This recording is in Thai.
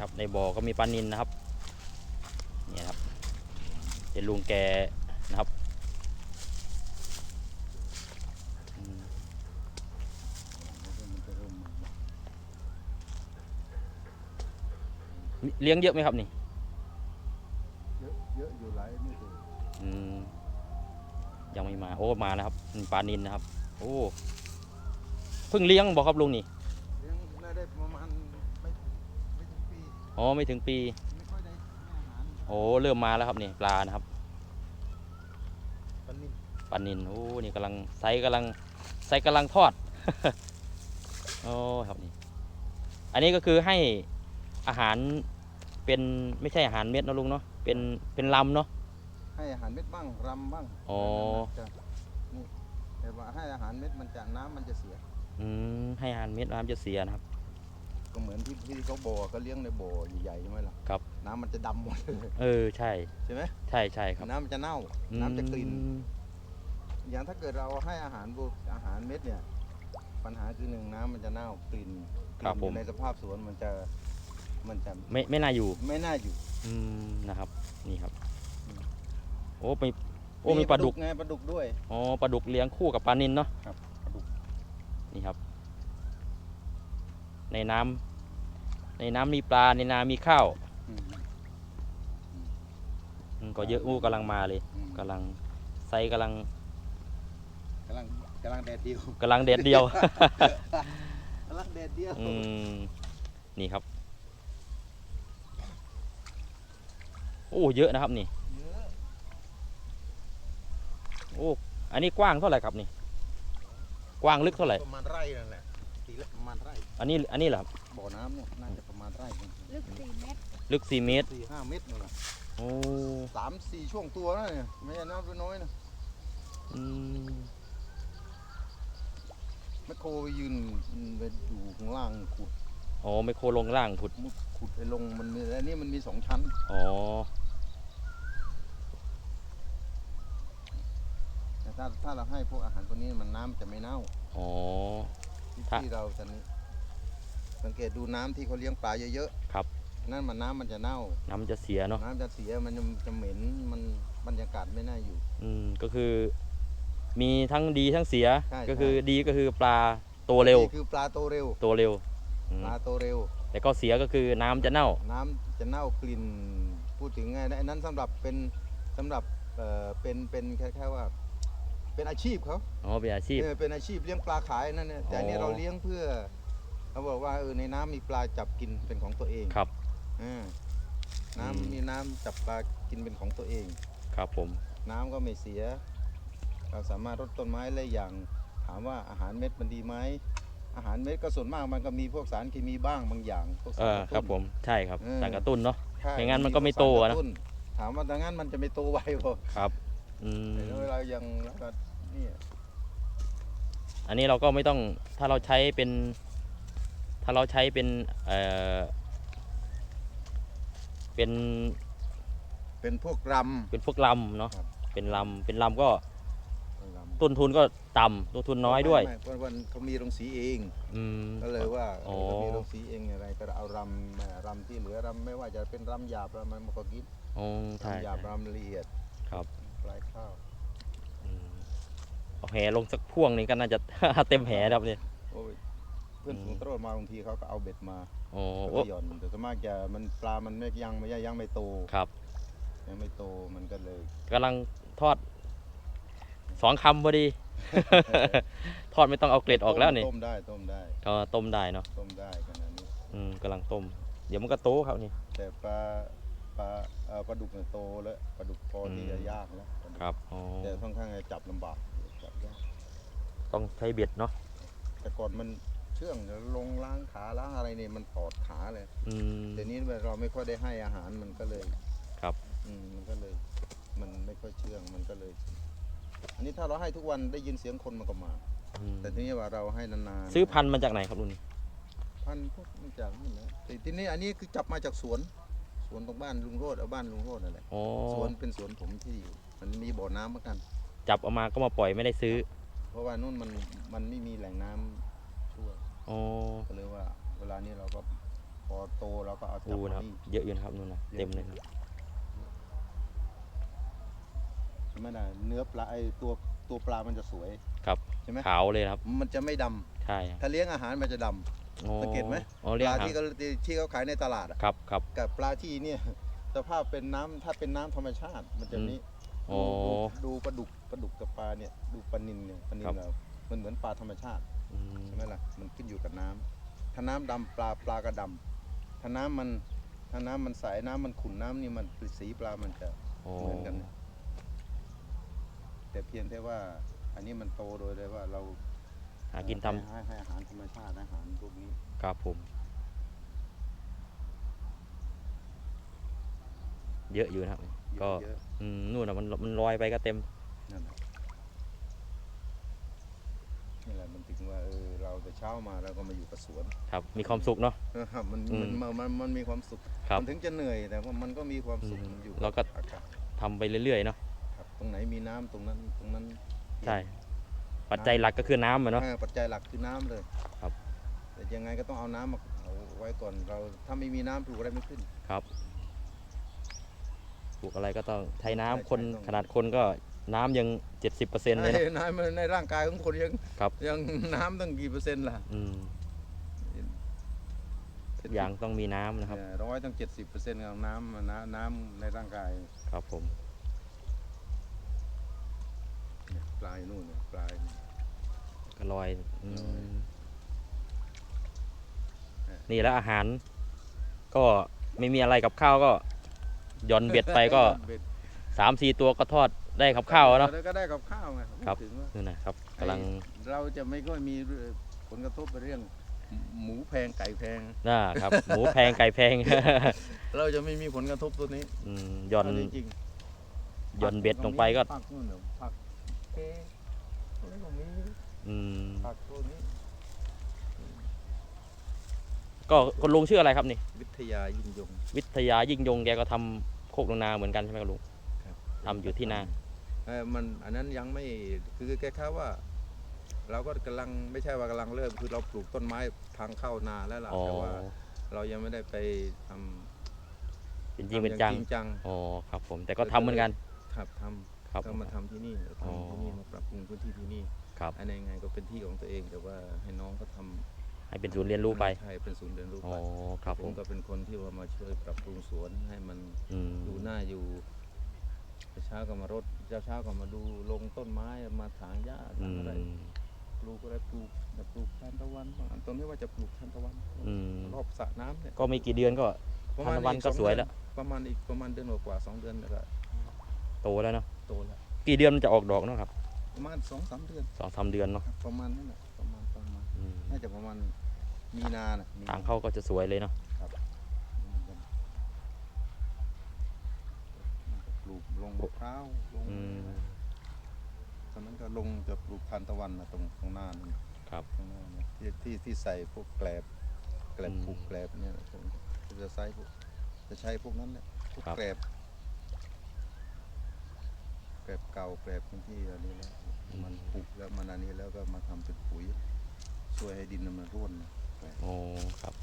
ครับ ในบ่อก็มีปลานินนะครับเนี่ยครับเดี๋ยวลุงแกนะครับเลี้ยงเยอะไหมครับนี่เยอะเยอะอยู่หลายนี่เลยอืมยังไม่มาโอ้มาแล้วครับปลานินนะครับ โอ้เพิ่งเลี้ยงบอกครับลุงนี่ อ๋อไม่ถึงปีไม่ค่อยได้ให้อาหารโอ้เริ่มมาแล้วครับนี่ปลานะครับปลานิ่มปลานินโอ้นี่กำลังไซส์กำลังไซส์กำลังทอดโอ้ครับนี่อันนี้ก็คือให้อาหารเป็นไม่ใช่อาหารเม็ดนะลุงเนาะเป็นเป็นลำเนาะให้อาหารเม็ดบ้างรำบ้างอ๋อจะนี่แต่ว่าให้อาหารเม็ดมันจะน้ำมันจะเสีย อืมให้อาหารเม็ดน้ำจะเสียนะครับ ก็เหมือนที่ที่เขาบ่อเขาเลี้ยงในบ่อใหญ่ๆใช่ไหมล่ะครับ น้ำมันจะดำหมดเลยเออใช่ ใช่ไหมใช่ใช่ครับน้ำมันจะเน่า น้ำจะกลิ่น อืมอย่างถ้าเกิดเราให้อาหารพวกอาหารเม็ดเนี่ย ปัญหาคือหนึ่งน้ำมันจะเน่ากลิ่นกครับลิ่นผอยู่มในสภาพสวนมันจะมันจะไม่ไม่น่าอยู่ไม่น่าอยู่อืมนะครับนี่ครับอืมโอ้มีโอ้มีปลาดุกไงปลาดุกด้วย อ๋อปลาดุกเลี้ยงคู่กับปลานินเนาะครับปลาดุก นี่ครับ ในน้ำ ในน้ำมีปลาในนามีข้าวอืมอืมก็เยอะอู้กำลังมาเลยอืมกำลังไซส์กำลังกำลังกำลังแดดเดียวกำลังเด็ดเดียวกำลังแดดเดียวอืมนี่ครับโอ้เยอะนะครับนี่เยอะโอ้อันนี้กว้างเท่าไหร่ครับนี่ กว้างลึกเท่าไหร่ประมาณไร่นั่นแหละตีละประมาณไร่อันนี้อันนี้เหรอครับบ่อน้ำเนี่ยน่าจะประมาณ ไร่หนึ่งลึกสี่เมตรลึกสี่เมตรสี่ห้าเมตรนั่นแหละโอ้สามสี่ช่วงตัวนะเนี่ยไม่ใช่น้ำน้อยๆนะอืมแมคโครไปยืนไปอยู่ข้างล่างขุดอ๋อไมโครลงล่างผุดมุดขุดไปลงมันมีอันนี้มันมีสองชั้น อ๋อแต่ถ้าถ้าเราให้พวกอาหารพวกนี้มันน้ำจะไม่เน่าอ๋อที่ถ้าที่เราตอนนี้ สังเกตดูน้ำที่เขาเลี้ยงปลาเยอะครับ ๆนั่นมันน้ำมันจะเน่า น้ำมันจะเสียเนาะน้ำจะเสียมันจะจะเหม็นมันบรรยากาศไม่น่าอยู่ อืมก็คือ มีทั้งดีทั้งเสียใช่ก็คือใช่ ดีก็คือปลาโตเร็วนี่คือปลาโตเร็ว โตเร็วอืมปลาโตเร็ว แต่ก็เสียก็คือน้ำจะเน่า น้ำจะเน่ากลิ่นพูดถึงไงนะอันนั้นสำหรับเป็นสำหรับเอ่อเป็นเป็นแค่แค่ว่า เป็นอาชีพเขาอ๋อเป็นอาชีพ เออเป็นอาชีพเลี้ยงปลาขายนั่นเนี่ยแต่อันนี่อ๋อ เราเลี้ยงเพื่อ เขาบอกว่าเออในน้ำมีปลาจับกินเป็นของตัวเองครับ อ่าน้ำอืม มีน้ำจับปลากินเป็นของตัวเอง ครับผม น้ำก็ไม่เสีย เราสามารถรดต้นไม้ได้อย่าง ถามว่าอาหารเม็ดมันดีไหมอาหารเม็ดก็ส่วนมากมันก็มีพวกสารเคมีบ้างบางอย่างพวกเอสารอกระครับผตุ้นมใช่ครับเออ สารกระตุ้นเนาะ ใช่ไม่งั้นมันก็ไม่พวโตสารอะกนะตุ้ถามว่าดังนั้นมันจะไม่โตไวบ่ครับอืมแต่เวลายังแล้วก็นี่อันนี้เราก็ไม่ต้อง ถ้าเราใช้เป็น ถ้าเราใช้เป็นเอ่อเป็นเป็นพวกรเป็นพวกลำเนาะ ครับ เป็นลำ เป็นลำก็ำรำต้นทุนก็ต่ำต้นทุนน้อยด้วย ไม่ไม่วันๆเขามีโรงสีเอง อืม ก็เลยว่าอ๋อ เขามีโรงสีเองอะไรก็เอารำเอ่อรำที่เหลือรำไม่ว่าจะเป็นรำหยาบรำมันก็กินอ๋อใช่รำหยาบใช่รำละเอียดครับปลายข้าวอืมเอาแหลงสักพ่วงหนึงก็น่าจะ เต็มแหครับเนี่ยโอ้ย เพื่อนอืมฝูงตรวจมาบางทีเขาก็เอาเบ็ดมาอ๋อแล้วโอ้ก็หย่อนแต่ส่วนมากจะมันปลามันไม่ยังไม่ยังไม่โตครับยังไม่โตมันก็เลยกำลังทอดสองคำพอดี ทอดไม่ต้องเอาเกล็ดออกแล้วนี่ต้มได้ต้มได้ก็ต้มได้เนาะต้มได้ขนาดนี้อืมกำลังต้ม เดี๋ยวมันก็โตครับนี่ แต่ปลาปลาเอ่อปลาดุกเนี่ยโตแล้วปลาดุกพอที่อืมจะยากแล้วปลาดุกครับอ๋อแต่ค่อนข้างจะจับลำบากจับยากต้องใช้เบ็ดเนาะแต่ก่อนมัน เชื่องลงล้างขาล้างอะไรเนี่ยมันถอดขาเลยอืมเดี๋ยวนี้เราไม่ค่อยได้ให้อาหารมันก็เลยครับ อืมมันก็เลย มันไม่ค่อยเชื่องมันก็เลย อันนี้ถ้าเราให้ทุกวันได้ยินเสียงคนมันก็มา อืมแต่ทีนี้ว่าเราให้นานๆซื้อพันธุ์มาจากไหนครับลุงนี่พันธุ์พวกมาจากนี่นะแต่ทีนี้อันนี้คือจับมาจากสวน สวนตรงบ้านลุงโรดเอาบ้านลุงโรดนั่นแหละอ๋อสวนเป็นสวนผมที่อยู่มันมีบ่อน้ำเหมือนกัน จับเออกมาก็มาปล่อยไม่ได้ซื้อ เพราะว่านู่นมันมันไม่มีแหล่งน้ำ ช่วยอ๋อก็เลยว่า เวลานี้เราก็พอโตเราก็เอาจับอูมานะครับ นี่เยอะอยู่นะครับนู่นนะเยอะเต็มเลยครับใช่ไหมนะเนื้อปลาไอตัวตัวปลามันจะสวย ครับใช่ไหม ขาวเลยครับ มันจะไม่ดำใช่ครับถ้าเลี้ยงอาหารมันจะดำโอ้สังเกตไหม อ๋อปเลี้ยงลาหางที่เขาที่เขาขายในตลาดอะครับครับ กับปลาที่เนี่ยสภาพเป็นน้ำถ้าเป็นน้ำธรรมชาติ มันจะอืม นี้โอ้ดูดูปลาดุกปลาดุกกับปลาเนี่ยดูปลานินเนี่ยปลานิครันบเรามันเหมือนปลาธรรมชาติ อืม ใช่ไหมล่ะ มันขึ้นอยู่กับน้ำถ้าน้ำดำปลาปลาก็ดำถ้าน้ำมันถ้าน้ำมันใสน้ำมันขุ่นน้ำนี่มันสีปลามันจะโอ้ เหมือนกันแต่เพียงแค่ว่า อันนี้มันโตโดยเลยว่าเราหากินทำให้ให้อาหารธรรมชาติอาหารพวกนี้ ครับผม เยอะอยู่นะครับ ก็เยอะอืมนู่นนะมันมันลอยไปก็เต็ม ๆนั่นแหละนี่แหละมันถึงว่าเออ เราแต่เช้ามาเราก็มาอยู่กับสวนครับ มีความสุขเนาะ นะครับมันอืมมันมันมันมีความสุขครับ มันถึงจะเหนื่อยแต่ว่ามันก็มีความสุขอืมมันอยู่เราก็อากาศทำไปเรื่อยๆเนาะครับตรงไหนมีน้ำตรงนั้นตรงนั้นใช่ ปัจจัยหลักก็คือน้ำอะเนาะ เออปัจจัยหลักคือน้ำเลยครับ แต่ยังไงก็ต้องเอาน้ำมาเอาไว้ก่อนเราถ้าไม่มีน้ำปลูกอะไรไม่ขึ้น ครับปลูกอะไรก็ต้องใช้น้ำใช่คนใช่ต้อง ขนาดคนก็ น้ำยังเจ็ดสิบเปอร์เซ็นต์เลยนะไอ้น้ำมันในร่างกายของคนยังครับ ยังน้ำตั้งกี่เปอร์เซ็นต์ล่ะอืมทุกอย่างต้องมีน้ำนะครับ เนี่ยร้อยตั้งเจ็ดสิบเปอร์เซ็นต์ของน้ำมันน้ำน้ำในร่างกายครับผม เนี่ยปลายนู่นเนี่ยปลาย ก็ลอยอืมเออ นี่แล้วอาหาร ก็ไม่มีอะไรกับข้าวก็หย่อนเบ็ดไปก็ เบ็ดสามสี่ตัวก็ทอด ได้กับข้าวแล้วเนาะ แล้วก็ได้กับข้าวไงครับพูดถึงว่านี่นะครับกำลังไอ้เราจะไม่ค่อยมีผลกระทบไปเรื่องหมูแพงไก่แพง น่าครับ หมูแพงไก่แพง เราจะไม่มีผลกระทบตัวนี้อืมหย่อน เาจริงๆหย่อนเบ็ดลงไปก็ ผักนู่นเหรอผักเอ๊ะอะไรก็มีอืมผักตัวนี้ก็คนลุงชื่ออะไรครับนี่ วิทยายิ่งยง วิทยายิ่งยงแกก็ทำโคกลงนาเหมือนกันใช่ไหมครับลุงครับ ทำอยู่ที่นา เออมันอันนั้นยังไม่คือแค่แค่ว่า เราก็กำลังไม่ใช่ว่ากำลังเริ่มคือเราปลูกต้นไม้ทางเข้านาแล้วล่ะอ๋อ แต่ว่า เรายังไม่ได้ไปทำเป็นจริงทำเป็นอย่าจังจริงจัง อ๋อ ครับผม แต่ก็ทำเหมือนกัน ครับทำครับก็มาทำที่นี่เราอ๋อทำที่นี่มาปรับปรุงพื้นที่ที่นี่ ครับ อันไหนไงก็เป็นที่ของตัวเองแต่ว่าให้น้องก็ทำให้เป็นศูนย์เรียนรู้ไป ใช่เป็นศูนย์เรียนรู้อ๋อ ไปครับผผมมก็เป็นคนที่ว่ามาช่วยปรับปรุงสวนให้มันอืม ดูหน้าอยู่ เช้าก็มารดเช้าเช้าก็มาดูลงต้นไม้มาถางหญ้าอืทำมอะไรปลูกอะไรปลูกจะปลูกทานตะวันบ้างอันตรงนี้ว่าจะปลูกทานตะวันอืมรอบสระน้ำเนี่ยก็ไม่กี่เดือนก็ประทานตะวันอีก็องสวยเดือนแล้วประมาณอีกประมาณเดือนกว่าๆสองเดือนแล้วก็โตแล้วเนาะโตแล้วกี่เดือนมันจะออกดอกเนาะครับ ประมาณสองสามเดือนสองสามเดือนเนาะครับประมาณนั้นแหละประมาณประมาณอืมน่าจะประมาณมีนาน่ะมีทางเข้าก็จะสวยเลยเนาะ งมะพร้าวลงอืม ตอนนั้นก็ลงจะปลูกทานตะวันนะตรงตรงหน้านี่ครับ ตรงหน้านี่ที่ที่ที่ใส่พวกแกลบแกลบอืมปลูกแกลบเนี่ยผมจะใช้พวกจะใช้พวกนั้นแหละพวกครับ แกลบแกลบเก่าแกลบพื้นที่อันนี้แล้วมันปลูกแล้วมันอันนี้แล้วก็มาทำเป็นปุ๋ยช่วยให้ดินมันร่วนนะแกลบโอ้ครับ